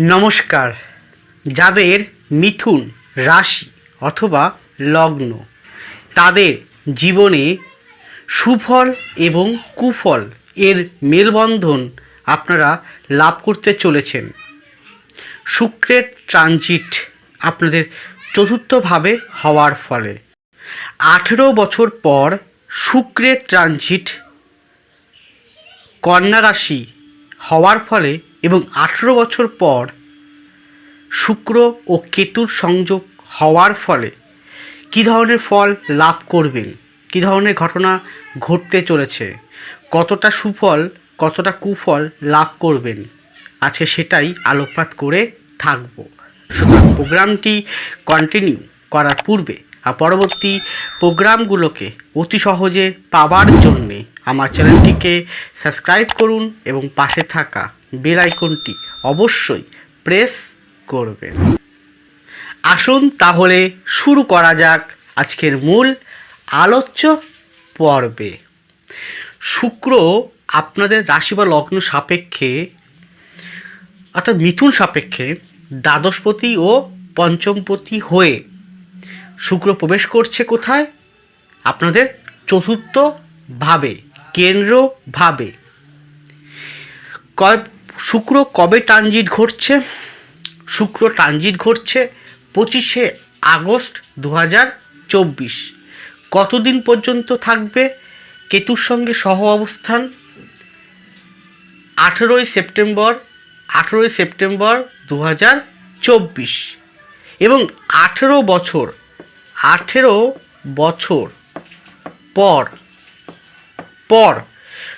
নমস্কার। যাদের মিথুন রাশি অথবা লগ্ন, তাদের জীবনে সুফল এবং কুফল এর মেলবন্ধন আপনারা লাভ করতে চলেছেন। শুক্রের ট্রানজিট আপনাদের চতুর্থভাবে হওয়ার ফলে। আঠেরো বছর পর শুক্রের ট্রানজিট কন্যা রাশি হওয়ার ফলে এবং আঠেরো বছর পর শুক্র ও কেতুর সংযোগ হওয়ার ফলে কী ধরনের ফল লাভ করবেন? কী ধরনের ঘটনা ঘটতে চলেছে? কতটা সুফল, কতটা কুফল লাভ করবেন? আজকে সেটাই আলোকপাত করে থাকব। সুতরাং প্রোগ্রামটি কন্টিনিউ করার পূর্বে আর পরবর্তী প্রোগ্রামগুলোকে অতি সহজে পাওয়ার জন্যে আমার চ্যানেলটিকে সাবস্ক্রাইব করুন এবং পাশে থাকা বেল আইকনটি অবশ্যই প্রেস করবেন আসুন তাহলে শুরু করা যাক আজকের মূল আলোচ্য পর্বে। শুক্র আপনাদের রাশি বা লগ্ন সাপেক্ষে অর্থাৎ মিথুন সাপেক্ষে দ্বাদশপতি ও পঞ্চমপতি হয়ে শুক্র প্রবেশ করছে কোথায়? আপনাদের চতুর্থ ভাবে, কেন্দ্র কয় শুক্র কবে ট্রানজিট ঘটছে? শুক্র ট্রানজিট ঘটছে পঁচিশে আগস্ট দু হাজার চব্বিশ। কতদিন পর্যন্ত থাকবে? কেতুর সঙ্গে সহ অবস্থান? আঠেরোই সেপ্টেম্বর আঠেরোই সেপ্টেম্বর দু হাজার চব্বিশ। এবং আঠেরো বছর আঠেরো বছর পর পর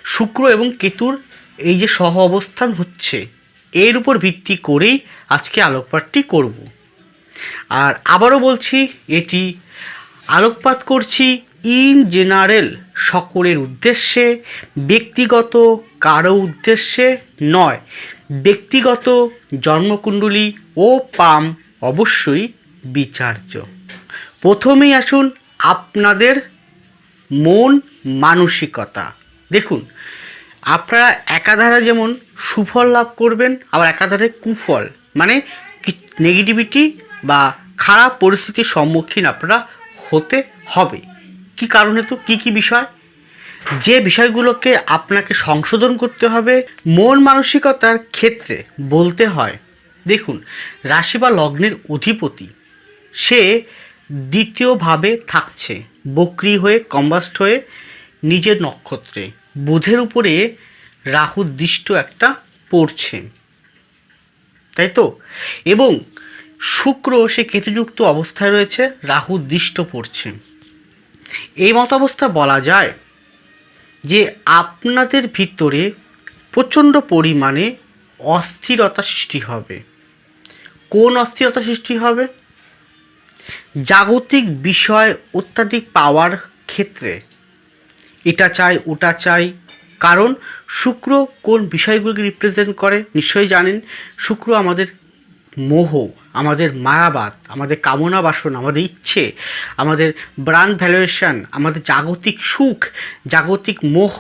শুক্র এবং কেতুর এই যে সহ অবস্থান হচ্ছে, এর উপর ভিত্তি করেই আজকে আলোকপাতটি করব। আর আবারও বলছি, এটি আলোকপাত করছি ইন জেনারেল সকলের উদ্দেশ্যে, ব্যক্তিগত কারও উদ্দেশ্যে নয়, ব্যক্তিগত জন্মকুণ্ডলী ও পাম অবশ্যই বিচার্য। প্রথমেই আসুন আপনাদের মন মানসিকতা। দেখুন আপনারা একাধারে যেমন সুফল লাভ করবেন, আবার একাধারে কুফল। মানে নেগেটিভিটি বা খারাপ পরিস্থিতির সম্মুখীন আপনারা হতে হবে। কি কারণে তো? কী কী বিষয়? যে বিষয়গুলোকে আপনাকে সংশোধন করতে হবে, মন মানসিকতার ক্ষেত্রে বলতে হয়। দেখুন, রাশি বা লগ্নের অধিপতি, সে দ্বিতীয়ভাবে থাকছে, বক্রি হয়ে কম্বাস্ট হয়ে, নিজের নক্ষত্রে। বুধের উপরে রাহু দৃষ্ট একটা পড়ছে। তাই তো? এবং শুক্র সে কেতুযুক্ত অবস্থায় রয়েছে, রাহু দৃষ্ট পড়ছে। এই মত অবস্থা বলা যায় যে আপনাদের ভিতরে প্রচণ্ড পরিমাণে অস্থিরতা সৃষ্টি হবে। কোন অস্থিরতা সৃষ্টি হবে? জাগতিক বিষয় অত্যাধিক পাওয়ার ক্ষেত্রে। এটা চাই, ওটা চাই। কারণ শুক্র কোন বিষয়গুলোকে রিপ্রেজেন্ট করে, নিশ্চয়ই জানেন, শুক্র আমাদের মোহ, আমাদের মায়াবাদ, আমাদের কামনা বাসনা, আমাদের ইচ্ছে, আমাদের ব্রান্ড ভ্যালুয়েশন আমাদের জাগতিক সুখ, জাগতিক মোহ,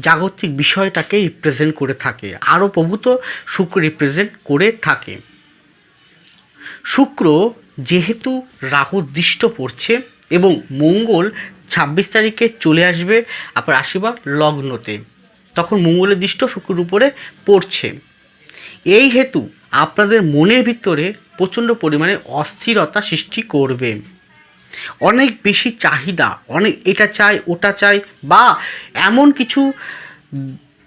জাগতিক বিষয়টাকে রিপ্রেজেন্ট করে থাকে। আরও প্রভূত শুক্র রিপ্রেজেন্ট করে থাকে। শুক্র যেহেতু রাহু দৃষ্ট পড়ছে এবং মঙ্গল ছাব্বিশ তারিখে চলে আসবে আপনার বা লগ্নতে। তখন মঙ্গলের দৃষ্ট শুক্রের উপরে পড়ছে। এই হেতু আপনাদের মনের ভিতরে প্রচণ্ড পরিমাণে অস্থিরতা সৃষ্টি করবে। অনেক বেশি চাহিদা, অনেক এটা চাই, ওটা চাই বা এমন কিছু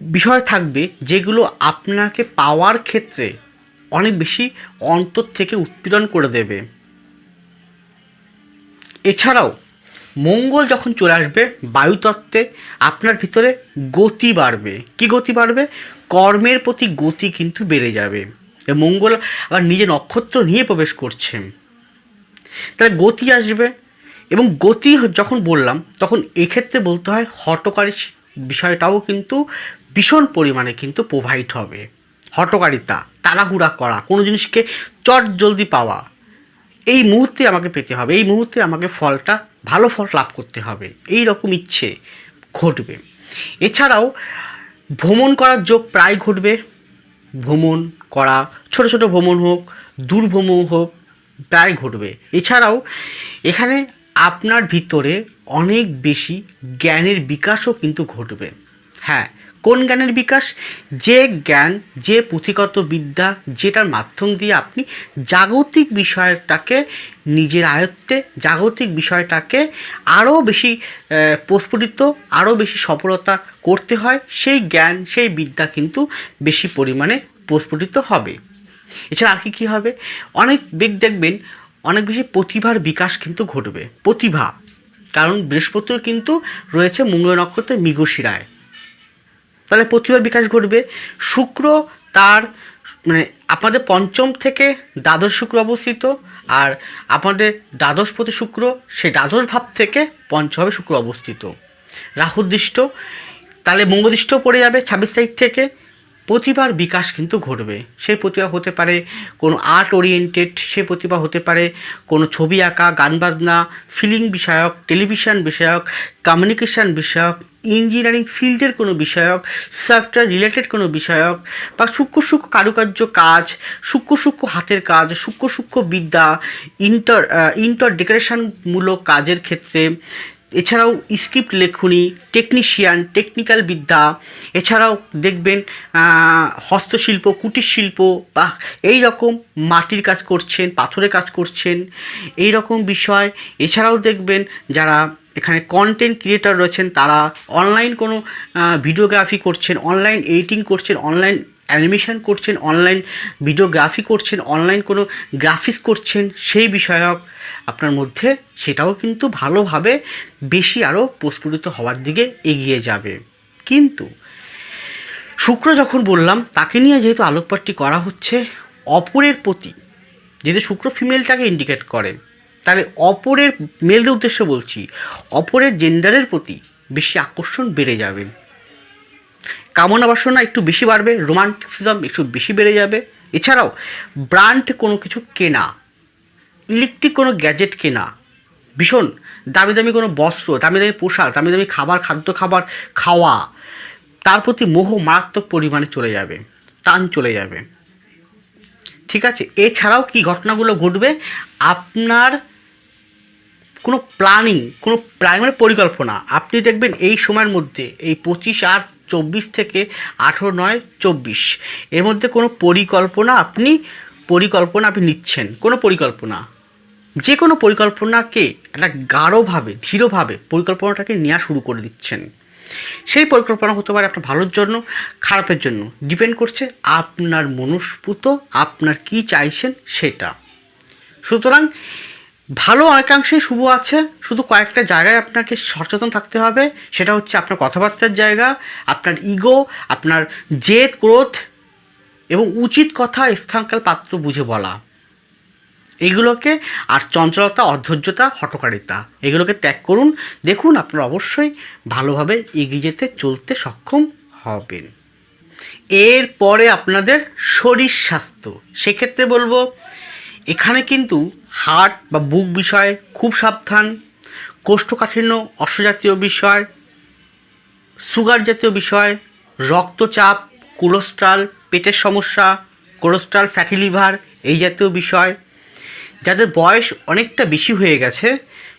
বিষয় থাকবে যেগুলো আপনাকে পাওয়ার ক্ষেত্রে অনেক বেশি অন্তর থেকে উৎপীড়ন করে দেবে। এছাড়াও মঙ্গল যখন চলে আসবে, বায়ুতত্ত্বে আপনার ভিতরে গতি বাড়বে। কি গতি বাড়বে? কর্মের প্রতি গতি কিন্তু বেড়ে যাবে। মঙ্গল আবার নিজে নক্ষত্র নিয়ে প্রবেশ করছে। তাহলে গতি আসবে এবং গতি যখন বললাম, তখন এক্ষেত্রে বলতে হয় হটকারী বিষয়টাও কিন্তু ভীষণ পরিমাণে কিন্তু প্রোভাইড হবে। হটকারিতা, তাড়াহুড়া করা, কোনো জিনিসকে চট জলদি পাওয়া। এই মুহূর্তে আমাকে পেতে হবে, এই মুহূর্তে আমাকে ফলটা, ভালো ফল লাভ করতে হবে এই রকম ইচ্ছে ঘটবে। এছাড়াও ভ্রমণ করার যোগ প্রায় ঘটবে, ভ্রমণ করা, ছোট ছোট ভ্রমণ হোক দূর ভ্রমণ হোক, প্রায় ঘটবে। এছাড়াও এখানে আপনার ভিতরে অনেক বেশি জ্ঞানের বিকাশও কিন্তু ঘটবে। হ্যাঁ কোন জ্ঞানের বিকাশ? যে জ্ঞান, যে পুঁথিগত বিদ্যা, যেটার মাধ্যম দিয়ে আপনি জাগতিক বিষয়টাকে নিজের আয়ত্তে, জাগতিক বিষয়টাকে আরও বেশি প্রস্ফুটিত আরও বেশি সফলতা করতে হয়, সেই জ্ঞান, সেই বিদ্যা কিন্তু বেশি পরিমাণে প্রস্ফুটিত হবে। এছাড়া আর কি কী হবে? অনেক বেগ দেখবেন, অনেক বেশি প্রতিভার বিকাশ কিন্তু ঘটবে। প্রতিভা। কারণ বৃহস্পতিও কিন্তু রয়েছে মঙ্গল নক্ষত্রের মৃগশিরায়। তাহলে প্রতিভার বিকাশ ঘটবে। শুক্র তার মানে আপনাদের পঞ্চম থেকে দ্বাদশ শুক্র অবস্থিত, আর আপনাদের দ্বাদশ প্রতি শুক্র, সেই দ্বাদশ ভাব থেকে পঞ্চমভাবে শুক্র অবস্থিত। রাহুদৃষ্ট তাহলে মঙ্গলদৃষ্ট পড়ে যাবে ছাব্বিশ তারিখ থেকে। প্রতিভার বিকাশ কিন্তু ঘটবে। সেই প্রতিভা হতে পারে কোনো আর্ট ওরিয়েন্টেড সে প্রতিভা হতে পারে কোনো ছবি আঁকা, গান বাজনা, ফিলিং বিষয়ক, টেলিভিশন বিষয়ক, কমিউনিকেশন বিষয়ক ইঞ্জিনিয়ারিং ফিল্ডের কোনো বিষয়ক, সফটওয়্যার রিলেটেড কোনো বিষয়ক, বা সূক্ষ্ম সূক্ষ্ম কারুকার্য কাজ, সূক্ষ্ম সূক্ষ্ম হাতের কাজ, সূক্ষ্ম সূক্ষ্ম বিদ্যা ইন্টার ইন্টার ডেকোরেশনমূলক কাজের ক্ষেত্রে, এছাড়াও স্ক্রিপ্ট লেখনী টেকনিশিয়ান টেকনিক্যাল বিদ্যা, এছাড়াও দেখবেন হস্তশিল্প, কুটির শিল্প বা এই রকম মাটির কাজ করছেন, পাথরের কাজ করছেন, এই রকম বিষয়। এছাড়াও দেখবেন যারা এখানে কন্টেন্ট ক্রিয়েটার রয়েছেন, তারা অনলাইন কোনো ভিডিওগ্রাফি করছেন অনলাইন এডিটিং করছেন অনলাইন অ্যানিমেশন করছেন অনলাইন ভিডিওগ্রাফি করছেন অনলাইন কোনো গ্রাফিক্স করছেন, সেই বিষয়ক আপনার মধ্যে সেটাও কিন্তু ভালোভাবে বেশি আরও প্রস্ফুটিত হওয়ার দিকে এগিয়ে যাবে। কিন্তু শুক্র যখন বললাম, তাকে নিয়ে যেহেতু আলোকপাতটি করা হচ্ছে, অপরের প্রতি, যেহেতু শুক্র ফিমেলটাকে ইন্ডিকেট করে তাহলে অপরের মেলদের উদ্দেশ্য বলছি, অপরের জেন্ডারের প্রতি বেশি আকর্ষণ বেড়ে যাবে। কামনা বাসনা একটু বেশি বাড়বে, রোমান্টিসিজম একটু বেশি বেড়ে যাবে। এছাড়াও, ব্র্যান্ড কোনো কিছু কেনা, ইলেকট্রিক কোনো গ্যাজেট কেনা, ভীষণ দামি দামি কোনো বস্ত্র দামি দামি পোশাক দামি দামি খাবার, খাদ্য খাবার খাওয়া, তার প্রতি মোহ মারাত্মক পরিমাণে চলে যাবে, টান চলে যাবে। ঠিক আছে? এছাড়াও কি ঘটনাগুলো ঘটবে? আপনার কোনো প্ল্যানিং কোনো মানে পরিকল্পনা। আপনি দেখবেন এই সময়ের মধ্যে, এই পঁচিশ আট চব্বিশ থেকে আঠেরো, নয়, চব্বিশ, এর মধ্যে কোনো পরিকল্পনা আপনি পরিকল্পনা আপনি নিচ্ছেন। কোনো পরিকল্পনা। যে কোনো পরিকল্পনাকে একটা গাঢ়ভাবে দৃঢ়ভাবে পরিকল্পনাটাকে নেওয়া শুরু করে দিচ্ছেন। সেই পরিকল্পনা হতে পারে আপনার ভালোর জন্য, খারাপের জন্য। ডিপেন্ড করছে আপনার মনস্পুত, আপনার কি চাইছেন সেটা। সুতরাং ভালো অনেকাংশেই শুভ আছে, শুধু কয়েকটা জায়গায় আপনাকে সচেতন থাকতে হবে, সেটা হচ্ছে আপনার কথাবার্তার জায়গা, আপনার ইগো আপনার জেদ, ক্রোধ এবং উচিত কথা, স্থানকাল পাত্র বুঝে বলা। এগুলোকে আর চঞ্চলতা, অধৈর্যতা, হটকারিতা, এগুলোকে ত্যাগ করুন। দেখুন, আপনারা অবশ্যই ভালোভাবে এগিয়ে যেতে, চলতে সক্ষম হবেন। এরপরে আপনাদের শরীর স্বাস্থ্য। সেক্ষেত্রে বলব এখানে কিন্তু হার্ট বা বুক বিষয়ে খুব সাবধান, কোষ্ঠকাঠিন্য অশ্বজাতীয় বিষয়, সুগার জাতীয় বিষয়, রক্তচাপ, কোলেস্ট্রল, পেটের সমস্যা, কোলেস্ট্রল, ফ্যাটি লিভার এই জাতীয় বিষয়। যাদের বয়স অনেকটা বেশি হয়ে গেছে,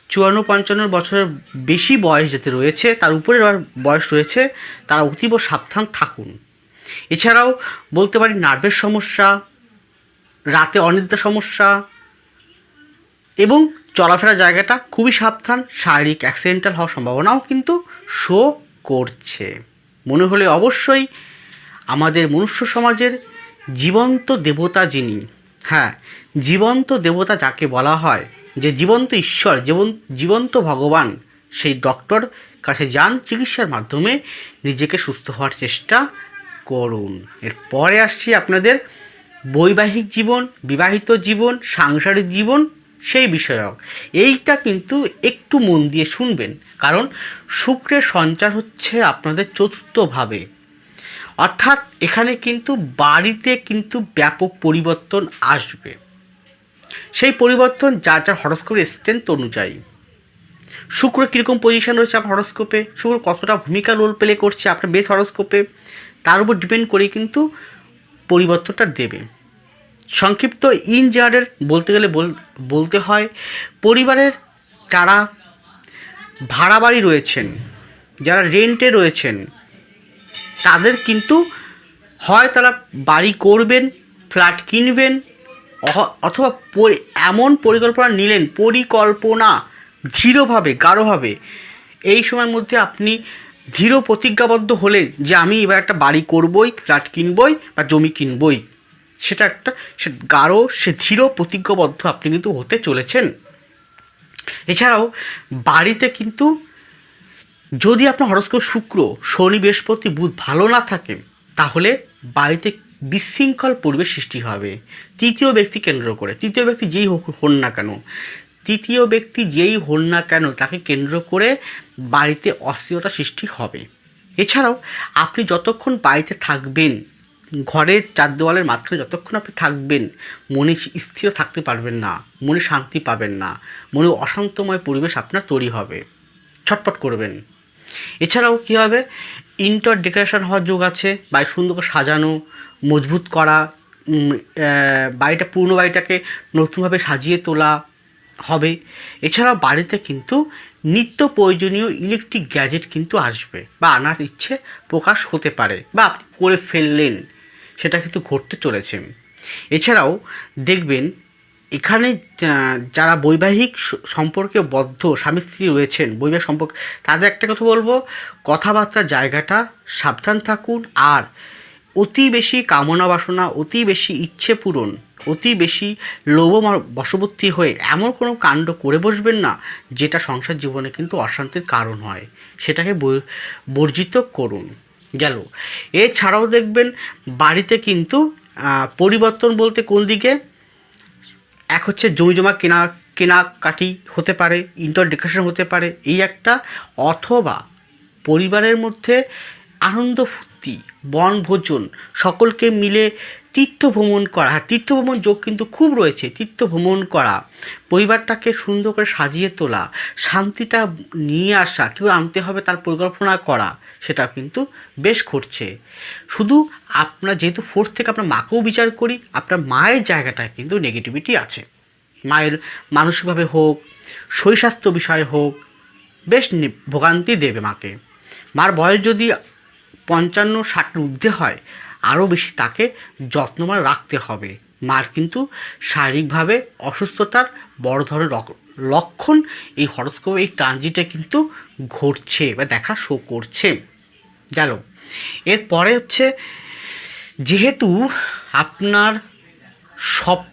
চুয়ান্ন পঞ্চান্ন বছরের বেশি বয়স যাতে রয়েছে, তার উপরে বয়স রয়েছে, তারা অতীব সাবধান থাকুন। এছাড়াও বলতে পারি নার্ভের সমস্যা রাতে অনিদ্রা সমস্যা এবং চলাফেরার জায়গাটা খুবই সাবধান, শারীরিক অ্যাক্সিডেন্টাল হওয়ার সম্ভাবনাও কিন্তু শো করছে। মনে হলে অবশ্যই আমাদের মনুষ্য সমাজের জীবন্ত দেবতা যিনি হ্যাঁ জীবন্ত দেবতা যাকে বলা হয়, যে জীবন্ত ঈশ্বর, জীবন, জীবন্ত ভগবান, সেই ডক্টর কাছে যান, চিকিৎসার মাধ্যমে নিজেকে সুস্থ হওয়ার চেষ্টা করুন। এরপরে আসছি আপনাদের বৈবাহিক জীবন, বিবাহিত জীবন, সাংসারিক জীবন, সেই বিষয়ক। এইটা কিন্তু একটু মন দিয়ে শুনবেন। কারণ শুক্রের সঞ্চার হচ্ছে আপনাদের চতুর্থভাবে। অর্থাৎ এখানে কিন্তু বাড়িতে কিন্তু ব্যাপক পরিবর্তন আসবে। সেই পরিবর্তন যা যার হরস্কোপের স্ট্রেন্থ অনুযায়ী শুক্র কীরকম পজিশন রয়েছে আপনার হরস্কোপে? শুক্র কতটা ভূমিকা রোল প্লে করছে আপনার বেস হরস্কোপে? তার উপর ডিপেন্ড করে কিন্তু পরিবর্তনটা দেবে। সংক্ষিপ্ত ইন বলতে গেলে বল- বলতে হয়, পরিবারের যারা ভাড়া বাড়ি রয়েছেন, যারা রেন্টে রয়েছেন, তাদের কিন্তু হয় তারা বাড়ি করবেন ফ্ল্যাট কিনবেন অথবা এমন পরিকল্পনা নিলেন, পরিকল্পনা দৃঢ়ভাবে গাঢ়ভাবে, এই সময়ের মধ্যে আপনি দৃঢ় প্রতিজ্ঞাবদ্ধ হলেন যে আমি এবার একটা বাড়ি করবই ফ্ল্যাট কিনবই বা জমি কিনবই। সেটা একটা, সে গাঢ়, সে দৃঢ় প্রতিজ্ঞাবদ্ধ আপনি কিন্তু হতে চলেছেন। এছাড়াও বাড়িতে কিন্তু যদি আপনার হরস্কোপ শুক্র, শনি, বৃহস্পতি, বুধ ভালো না থাকে, তাহলে বাড়িতে বিশৃঙ্খল পরিবেশ সৃষ্টি হবে। তৃতীয় ব্যক্তি কেন্দ্র করে, তৃতীয় ব্যক্তি যেই হন না কেন, তৃতীয় ব্যক্তি যেই হন না কেন, তাকে কেন্দ্র করে বাড়িতে অস্থিরতা সৃষ্টি হবে। এছাড়াও আপনি যতক্ষণ বাড়িতে থাকবেন ঘরের চার দেওয়ালের মাঝখানে যতক্ষণ আপনি থাকবেন, মনে স্থির থাকতে পারবেন না, মনে শান্তি পাবেন না, মনে অশান্তময় পরিবেশ আপনার তৈরি হবে। ছটপট করবেন। এছাড়াও কী হবে? ইন্টার ডেকোরেশন হওয়ার যোগ আছে বাড়ি সুন্দর করে সাজানো, মজবুত করা বাড়িটা, পুরনো বাড়িটাকে নতুনভাবে সাজিয়ে তোলা হবে। এছাড়াও বাড়িতে কিন্তু নিত্য প্রয়োজনীয় ইলেকট্রিক গ্যাজেট কিন্তু আসবে বা আনার ইচ্ছে প্রকাশ হতে পারে বা আপনি করে ফেললেন। সেটা কিন্তু ঘটতে চলেছে। এছাড়াও দেখবেন, এখানে যারা বৈবাহিক সম্পর্কে বদ্ধ স্বামী স্ত্রী রয়েছেন, বৈবাহিক সম্পর্ক, তাদের একটা কথা বলব, কথাবার্তার জায়গাটা সাবধান থাকুন আর অতি বেশি কামনা বাসনা, অতি বেশি ইচ্ছে পূরণ, অতি বেশি লোভ বশবর্তী হয়ে এমন কোনো কাণ্ড করে বসবেন না, যেটা সংসার জীবনে কিন্তু অশান্তির কারণ হয়। সেটাকে বর্জিত করুন। গেল। এছাড়াও দেখবেন বাড়িতে কিন্তু পরিবর্তন বলতে কোন দিকে? এক হচ্ছে জমি জমা কেনা, কেনাকাটি হতে পারে ইন্টার ডেকোরেশন হতে পারে, এই একটা অথবা পরিবারের মধ্যে আনন্দ ফুর্তি বনভোজন, সকলকে মিলে তীর্থ ভ্রমণ করা। হ্যাঁ তীর্থ ভ্রমণ যোগ কিন্তু খুব রয়েছে তীর্থ ভ্রমণ করা। পরিবারটাকে সুন্দর করে সাজিয়ে তোলা, শান্তিটা নিয়ে আসা, কেউ আনতে হবে তার পরিকল্পনা করা, সেটা কিন্তু বেশ ঘটছে। শুধু আপনার যেহেতু ফোর্থ থেকে আপনার মাকেও বিচার করি, আপনার মায়ের জায়গাটায় কিন্তু নেগেটিভিটি আছে। মায়ের মানসিকভাবে হোক, শরীরস্বাস্থ্য বিষয় হোক, বেশ ভোগান্তি দেবে মাকে। মার বয়স যদি পঞ্চান্ন ষাটের ঊর্ধ্বে হয়, আরও বেশি তাকে যত্নবান রাখতে হবে। মার কিন্তু শারীরিকভাবে অসুস্থতার বড় ধরনের লক্ষণ এই হরস্কোপ, এই ট্রানজিটে কিন্তু ঘটছে বা দেখা শো করছে। গেল। এরপরে হচ্ছে, যেহেতু আপনার সপ,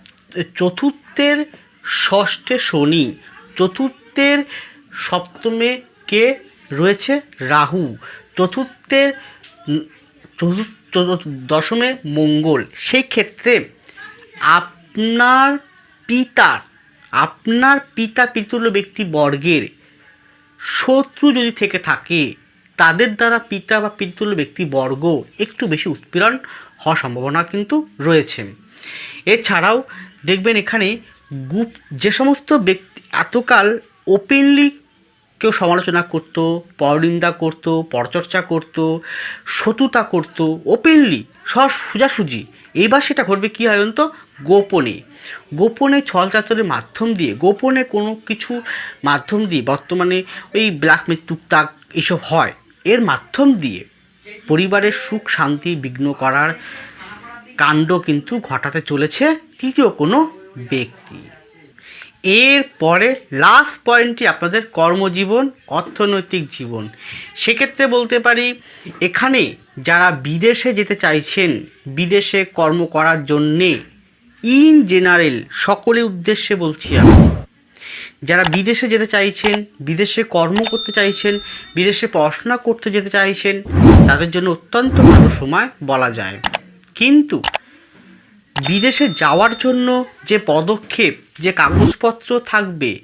চতুর্থের ষষ্ঠে শনি, চতুর্থের সপ্তমে কে রয়েছে? রাহু। চতুর্থের চতুর্থ দশমে মঙ্গল। সেই ক্ষেত্রে আপনার পিতার আপনার পিতা পিতুল্য ব্যক্তি বর্গের শত্রু যদি থেকে থাকে, তাদের দ্বারা পিতা বা পিতুল্য ব্যক্তিবর্গ একটু বেশি উৎপীড়ন হওয়ার সম্ভাবনা কিন্তু রয়েছে। এছাড়াও দেখবেন এখানে গুপ যে সমস্ত ব্যক্তি এতকাল ওপেনলি কেউ সমালোচনা করত, পরনিন্দা করত, পরচর্চা করত, শত্রুতা করত ওপেনলি সব সোজাসুজি। এইবার সেটা ঘটবে কী হয় তো? গোপনে। গোপনে ছলচাতরের মাধ্যম দিয়ে, গোপনে কোনো কিছু মাধ্যম দিয়ে বর্তমানে ওই ব্ল্যাকমেল টুকটাক এসব হয়। এর মাধ্যম দিয়ে পরিবারের সুখ, শান্তি, বিঘ্ন করার কাণ্ড কিন্তু ঘটাতে চলেছে তৃতীয় কোনো ব্যক্তি। এর পরে লাস্ট পয়েন্টটি আপনাদের কর্মজীবন, অর্থনৈতিক জীবন। সেক্ষেত্রে বলতে পারি, এখানে যারা বিদেশে যেতে চাইছেন, বিদেশে কর্ম করার জন্যে ইন জেনারেল সকলের উদ্দেশ্যে বলছি আমি, যারা বিদেশে যেতে চাইছেন, বিদেশে কর্ম করতে চাইছেন, বিদেশে পড়াশোনা করতে যেতে চাইছেন, তাদের জন্য অত্যন্ত ভালো সময় বলা যায়। কিন্তু বিদেশে যাওয়ার জন্য যে পদক্ষেপ, যে কাগজপত্র থাকবে,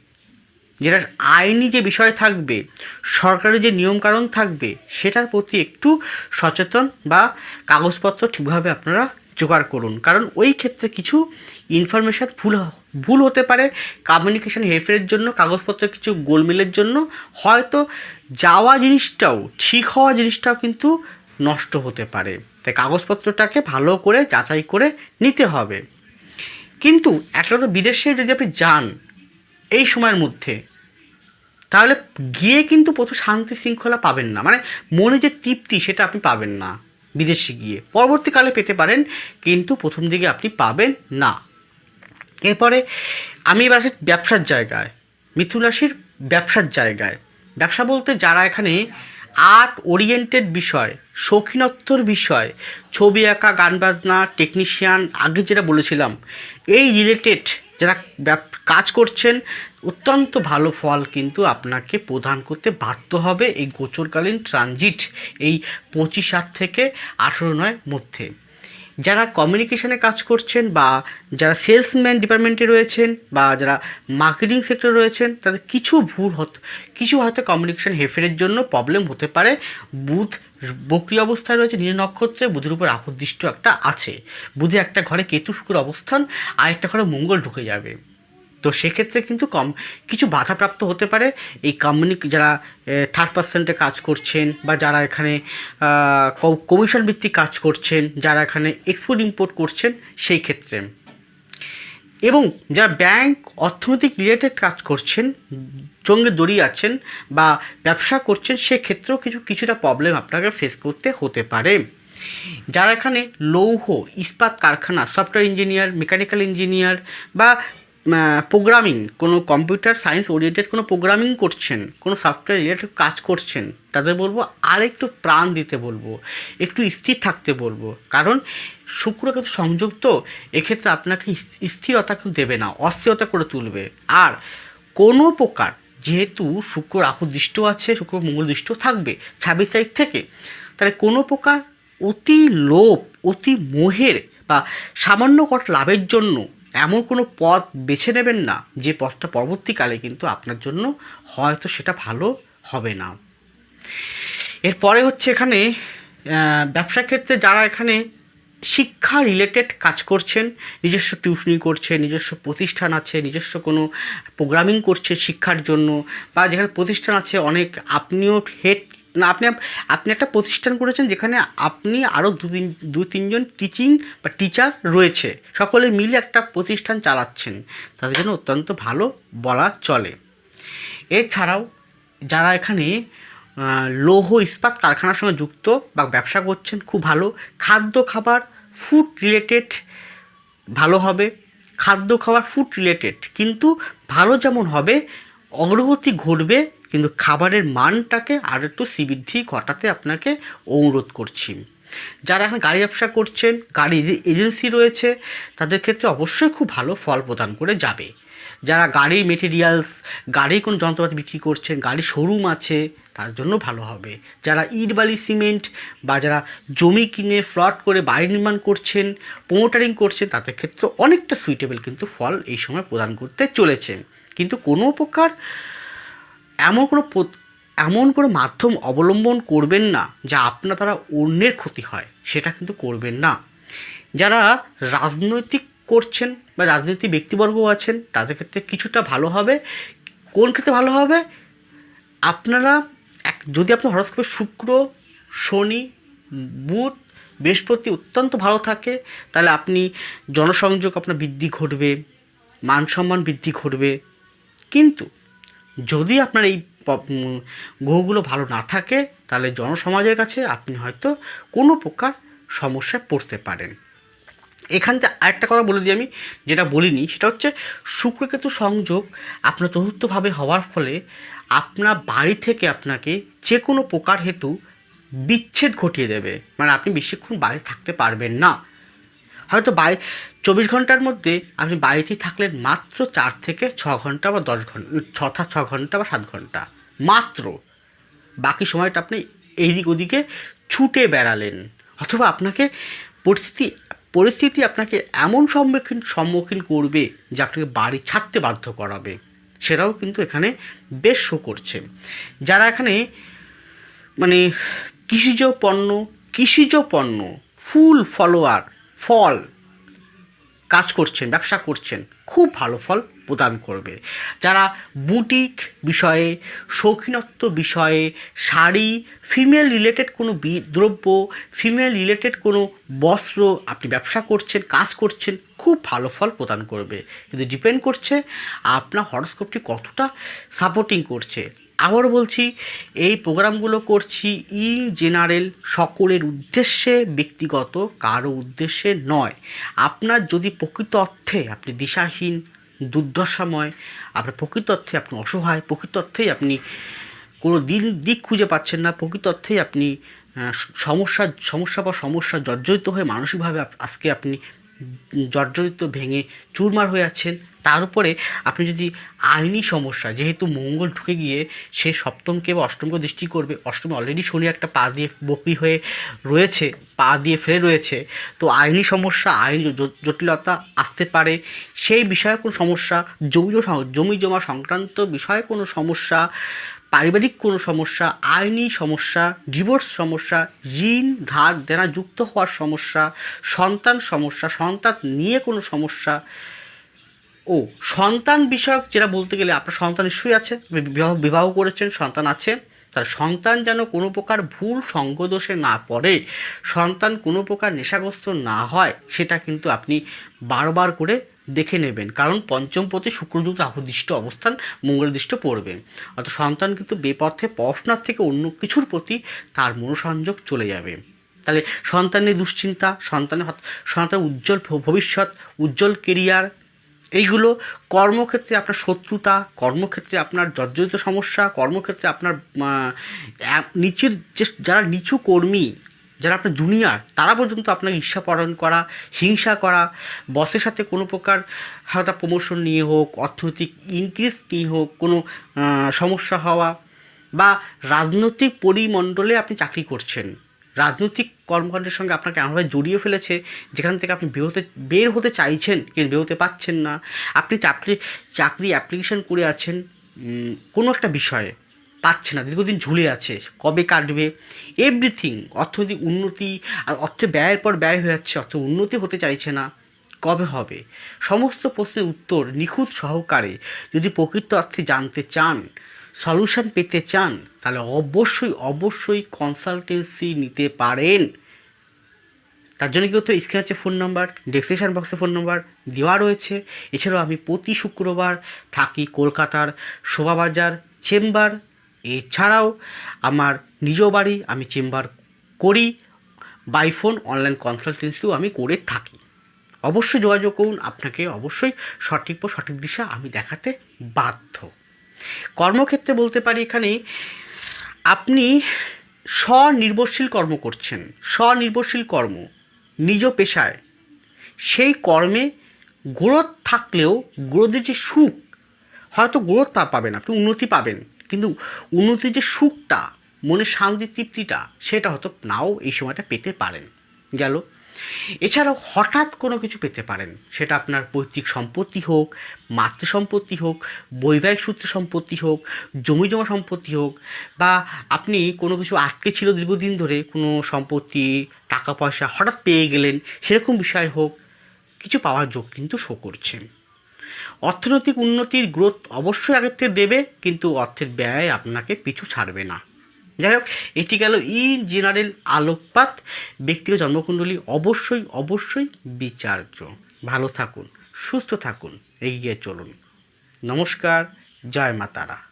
যেটা আইনি যে বিষয় থাকবে, সরকারি যে নিয়মকানুন থাকবে, সেটার প্রতি একটু সচেতন বা কাগজপত্র ঠিকভাবে আপনারা জোগাড় করুন। কারণ ওই ক্ষেত্রে কিছু ইনফরমেশান ভুল ভুল হতে পারে। কমিউনিকেশন হেরফেরের জন্য, কাগজপত্র কিছু গোলমেলের জন্য। হয়তো যাওয়া জিনিসটাও, ঠিক হওয়া জিনিসটাও কিন্তু নষ্ট হতে পারে। তাই কাগজপত্রটাকে ভালো করে যাচাই করে নিতে হবে। কিন্তু একটা তো বিদেশে যদি আপনি যান এই সময়ের মধ্যে, তাহলে গিয়ে কিন্তু প্রথম শান্তি শৃঙ্খলা পাবেন না। মানে মনে যে তৃপ্তি সেটা আপনি পাবেন না বিদেশে গিয়ে। পরবর্তীকালে পেতে পারেন, কিন্তু প্রথম দিকে আপনি পাবেন না। এরপরে আমি এবার আসি ব্যবসার জায়গায়, মিথুন রাশির ব্যবসার জায়গায়। ব্যবসা বলতে যারা এখানে আর্ট ওরিয়েন্টেড বিষয়, শৌখিনত্বর বিষয়, ছবি আঁকা, গান বাজনা, টেকনিশিয়ান, আগে যেটা বলেছিলাম, এই রিলেটেড যারা কাজ করছেন, অত্যন্ত ভালো ফল কিন্তু আপনাকে প্রদান করতে বাধ্য হবে এই গোচরকালীন ট্রানজিট এই পঁচিশ আট থেকে আঠেরো নয় মধ্যে। যারা কমিউনিকেশনে কাজ করছেন বা যারা সেলসম্যান ডিপার্টমেন্টে রয়েছেন বা যারা মার্কেটিং সেক্টরে রয়েছেন, তাদের কিছু ভুল হত, কিছু হয়তো কমিউনিকেশন হেফেরের জন্য প্রবলেম হতে পারে। বুধ বক্রি অবস্থায় রয়েছে, নীল নক্ষত্রে বুধের উপর আকর্দিষ্ট একটা আছে। বুধে একটা ঘরে কেতু শুক্র অবস্থান, আর একটা ঘরে মঙ্গল ঢুকে যাবে। তো সেক্ষেত্রে কিন্তু কম, কিছু বাধাপ্রাপ্ত হতে পারে। এই কমিউনিক যারা থার্ড পার্সেন্টে কাজ করছেন বা যারা এখানে কমিশন ভিত্তিক কাজ করছেন, যারা এখানে এক্সপোর্ট ইম্পোর্ট করছেন, সেই ক্ষেত্রে। এবং যারা ব্যাংক অর্থনৈতিক রিলেটেড কাজ করছেন, সঙ্গে দড়িয়ে আছেন বা ব্যবসা করছেন, সেক্ষেত্রেও কিছু, কিছুটা প্রবলেম আপনাকে ফেস করতে হতে পারে। যারা এখানে লৌহ, ইস্পাত কারখানা সফটওয়্যার ইঞ্জিনিয়ার মেকানিক্যাল ইঞ্জিনিয়ার বা প্রোগ্রামিং কোনো কম্পিউটার সায়েন্স ওরিয়েন্টেড কোনো প্রোগ্রামিং করছেন, কোনো সফটওয়্যার রিলেটেড কাজ করছেন, তাদের বলব আর একটু প্রাণ দিতে বলব, একটু স্থির থাকতে বলব। কারণ শুক্র কিন্তু সংযোগ তো, এক্ষেত্রে আপনাকে স্থিরতা কিন্তু দেবে না, অস্থিরতা করে তুলবে। আর কোনো প্রকার, যেহেতু শুক্র রাহু দৃষ্ট আছে, শুক্র মঙ্গল দৃষ্ট থাকবে, ছাব্বিশ তারিখ থেকে, তাহলে কোনো প্রকার অতি লোভ, অতি মোহের বা সামান্য কট লাভের জন্য এমন কোনো পথ বেছে নেবেন না যে পথটা পরবর্তীকালে কিন্তু আপনার জন্য হয়তো সেটা ভালো হবে না। এরপরে হচ্ছে এখানে আহ, ব্যবসার ক্ষেত্রে যারা এখানে শিক্ষা রিলেটেড কাজ করছেন নিজস্ব টিউশনি করছে নিজস্ব প্রতিষ্ঠান আছে নিজস্ব কোনো প্রোগ্রামিং করছে শিক্ষার জন্য বা যেখানে প্রতিষ্ঠান আছে অনেক আপনিও হেড না, আপনি আপনি একটা প্রতিষ্ঠান করেছেন যেখানে আপনি আরও দু তিন দু তিনজন টিচিং বা টিচার রয়েছে। সকলে মিলে একটা প্রতিষ্ঠান চালাচ্ছেন। তাদের জন্য অত্যন্ত ভালো বলা চলে। এছাড়াও যারা এখানে লৌহ ইস্পাত কারখানার সঙ্গে যুক্ত বা ব্যবসা করছেন, খুব ভালো। খাদ্য খাবার ফুড রিলেটেড ভালো হবে। খাদ্য খাবার ফুড রিলেটেড কিন্তু ভালো যেমন হবে, অগ্রগতি ঘটবে কিন্তু খাবারের মানটাকে আর একটু শ্রীবৃদ্ধি ঘটাতে আপনাকে অনুরোধ করছি। যারা এখন গাড়ি ব্যবসা করছেন, গাড়ি এজেন্সি রয়েছে, তাদের ক্ষেত্রে অবশ্যই খুব ভালো ফল প্রদান করে যাবে। যারা গাড়ির মেটেরিয়ালস গাড়ির কোনো যন্ত্রপাতি বিক্রি করছেন গাড়ির শোরুম আছে, তার জন্য ভালো হবে। যারা ইট বালি সিমেন্ট বা যারা জমি কিনে ফ্লট করে বাড়ি নির্মাণ করছেন, প্রোমোটারিং করছেন, তাদের ক্ষেত্রে অনেকটা সুইটেবল কিন্তু ফল এই সময় প্রদান করতে চলেছে। কিন্তু কোনো প্রকার এমন কোনো এমন কোনো মাধ্যম অবলম্বন করবেন না যা আপনার দ্বারা অন্যের ক্ষতি হয়, সেটা কিন্তু করবেন না। যারা রাজনৈতিক করছেন বা রাজনৈতিক ব্যক্তিবর্গ আছেন, তাদের ক্ষেত্রে কিছুটা ভালো হবে। কোন ক্ষেত্রে ভালো হবে? আপনারা এক, যদি আপনার হরস্কোপে শুক্র, শনি, বুধ, বৃহস্পতি অত্যন্ত ভালো থাকে, তাহলে আপনি জনসংযোগ আপনার বৃদ্ধি ঘটবে, মান সম্মান বৃদ্ধি ঘটবে। কিন্তু যদি আপনার এই গ্রহগুলো ভালো না থাকে, তাহলে জনসমাজের কাছে আপনি হয়তো কোনো প্রকার সমস্যায় পড়তে পারেন। এখান থেকে আরেকটা কথা বলে দিই আমি, যেটা বলিনি, সেটা হচ্ছে শুক্রকেতু সংযোগ আপনার চতুর্থভাবে হওয়ার ফলে আপনার বাড়ি থেকে আপনাকে যে কোনো প্রকার হেতু বিচ্ছেদ ঘটিয়ে দেবে। মানে আপনি বেশিক্ষণ বাড়ি থাকতে পারবেন না। হয়তো বাড়ি চব্বিশ ঘণ্টার মধ্যে আপনি বাড়িতেই থাকলেন মাত্র চার থেকে ছ ঘণ্টা বা দশ ঘণ্টা ছটা, ছ ঘণ্টা বা সাত ঘণ্টা। মাত্র। বাকি সময়টা আপনি এইদিক ওদিকে ছুটে বেড়ালেন। অথবা আপনাকে পরিস্থিতি পরিস্থিতি আপনাকে এমন সম্মুখীন সম্মুখীন করবে যে আপনাকে বাড়ি ছাড়তে বাধ্য করাবে। সেটাও কিন্তু এখানে বেশ শো করছে। যারা এখানে মানে কৃষিজ পণ্য কৃষিজ পণ্য, ফুল ফলোয়ার, ফল কাজ করছেন, ব্যবসা করছেন, খুব ভালো ফল প্রদান করবে। যারা বুটিক বিষয়ে, শৌখিনত্ব বিষয়ে, শাড়ি ফিমেল রিলেটেড কোনো দ্রব্য ফিমেল রিলেটেড কোনো বস্ত্র আপনি ব্যবসা করছেন, কাজ করছেন, খুব ভালো ফল প্রদান করবে। কিন্তু ডিপেন্ড করছে, আপনার হরস্কোপটি কতটা সাপোর্টিং করছে। আবারও বলছি, এই প্রোগ্রামগুলো করছি ইন জেনারেল সকলের উদ্দেশ্যে, ব্যক্তিগত কারও উদ্দেশ্যে নয়। আপনার যদি প্রকৃত অর্থে আপনি দিশাহীন, দুর্দশাময়, আপনার প্রকৃত অর্থে আপনি অসহায়, প্রকৃত অর্থেই আপনি কোনো দিন দিক খুঁজে পাচ্ছেন না, প্রকৃত অর্থেই আপনি সমস্যা সমস্যা বা সমস্যা জর্জরিত হয়ে মানসিকভাবে আজকে আপনি জর্জরিত ভেঙে চুরমার হয়ে আছেন। তার উপরে আপনি যদি আইনি সমস্যা, যেহেতু মঙ্গল ঢুকে গিয়ে সে সপ্তমকে বা অষ্টমকে দৃষ্টি করবে, অষ্টমে অলরেডি শনি একটা পা দিয়ে বকরি হয়ে রয়েছে, পা দিয়ে ফেলে রয়েছে, তো আইনি সমস্যা, আইনি জটিলতা আসতে পারে। সেই বিষয়ে কোনো সমস্যা জমি জমি জমা সংক্রান্ত বিষয়ে কোনো সমস্যা, পারিবারিক কোনো সমস্যা, আইনি সমস্যা ডিভোর্স সমস্যা, ঋণ ধার দেনা যুক্ত হওয়ার সমস্যা, সন্তান সমস্যা, সন্তান নিয়ে কোনো সমস্যা ও, সন্তান বিষয়ক যেটা বলতে গেলে আপনার সন্তান নিশ্চয়ই আছে বিবাহ বিবাহ করেছেন, সন্তান আছে, তার সন্তান যেন কোনো প্রকার ভুল সঙ্গদোষে না পড়ে, সন্তান কোনো প্রকার নেশাগ্রস্ত না হয়, সেটা কিন্তু আপনি বারবার করে দেখে নেবেন। কারণ পঞ্চম পথে শুক্রযুক্ত রাহুদৃষ্ট অবস্থান, মঙ্গলদৃষ্ট পড়বে। অর্থাৎ সন্তান কিন্তু বেপথে পড়াশোনার থেকে অন্য কিছুর প্রতি তার মনোসংযোগ চলে যাবে। তাহলে সন্তানের দুশ্চিন্তা, সন্তানের সন্তানের উজ্জ্বল ভবিষ্যৎ, উজ্জ্বল কেরিয়ার এইগুলো কর্মক্ষেত্রে আপনার শত্রুতা, কর্মক্ষেত্রে আপনার জর্জরিত সমস্যা, কর্মক্ষেত্রে আপনার নিচের যে, যারা নিচু কর্মী, যারা আপনার জুনিয়র তারা পর্যন্ত আপনাকে ঈর্ষা পালন করা, হিংসা করা বসের সাথে কোনো প্রকার হয়তো প্রমোশন নিয়ে হোক, অর্থনৈতিক ইনক্রিজ নিয়ে হোক, কোনো সমস্যা হওয়া বা রাজনৈতিক পরিমণ্ডলে আপনি চাকরি করছেন, রাজনৈতিক কর্মকাণ্ডের সঙ্গে আপনাকে এমনভাবে জড়িয়ে ফেলেছে, যেখান থেকে আপনি বেরোতে, বের হতে চাইছেন, কিন্তু বেরোতে পাচ্ছেন না। আপনি চাকরি চাকরি অ্যাপ্লিকেশন করে আছেন কোনো একটা বিষয়ে পাচ্ছে না, দীর্ঘদিন ঝুলে আছে, কবে কাটবে? এভরিথিং অর্থনৈতিক উন্নতি, আর অর্থে ব্যয়ের পর ব্যয় হয়ে যাচ্ছে, অর্থ উন্নতি হতে চাইছে না, কবে হবে? সমস্ত প্রশ্নের উত্তর নিখুঁত সহকারে যদি প্রকৃত অর্থে জানতে চান সলিউশন পেতে চান, তাহলে অবশ্যই অবশ্যই কনসালটেন্সি নিতে পারেন। তার জন্য কিন্তু স্ক্রিন আছে ফোন নাম্বার ডেসক্রিপশন বক্সে ফোন নাম্বার দেওয়া রয়েছে। এছাড়াও আমি প্রতি শুক্রবার থাকি কলকাতার শোভাবাজার চেম্বার। এছাড়াও আমার নিজ বাড়ি আমি চেম্বার করি। বাই ফোন অনলাইন কনসালটেন্সিও আমি করে থাকি। অবশ্যই যোগাযোগ করুন। আপনাকে অবশ্যই সঠিক সঠিক দিশা আমি দেখাতে বাধ্য। কর্মক্ষেত্রে বলতে পারি এখানে আপনি স্বনির্ভরশীল কর্ম করছেন, স্বনির্ভরশীল কর্ম, নিজ পেশায়, সেই কর্মে গ্রোথ থাকলেও গ্রোথের যে সুখ, হয়তো গ্রোথ পাবেন, আপনি উন্নতি পাবেন, কিন্তু উন্নতির যে সুখটা, মনের শান্তি তৃপ্তিটা, সেটা হয়তো নাও এই সময়টা পেতে পারেন। গেল। এছাড়াও হঠাৎ কোনো কিছু পেতে পারেন। সেটা আপনার পৈতৃক সম্পত্তি হোক মাতৃ সম্পত্তি হোক, বৈবাহিক সূত্রে সম্পত্তি হোক, জমি জমা সম্পত্তি হোক, বা আপনি কোনো কিছু আটকে ছিল দীর্ঘদিন ধরে, কোনো সম্পত্তি, টাকা পয়সা হঠাৎ পেয়ে গেলেন, সেরকম বিষয় হোক, কিছু পাওয়ার যোগ কিন্তু শো করছে। অর্থনৈতিক উন্নতির গ্রোথ অবশ্যই আগের থেকে দেবে, কিন্তু অর্থের ব্যয় আপনাকে পিছু ছাড়বে না। যাই হোক, এটি গেল ইন জেনারেল আলোকপাত। ব্যক্তিগত জন্মকুণ্ডলী অবশ্যই অবশ্যই বিচার্য। ভালো থাকুন, সুস্থ থাকুন, এগিয়ে চলুন। নমস্কার, জয় মা তারা।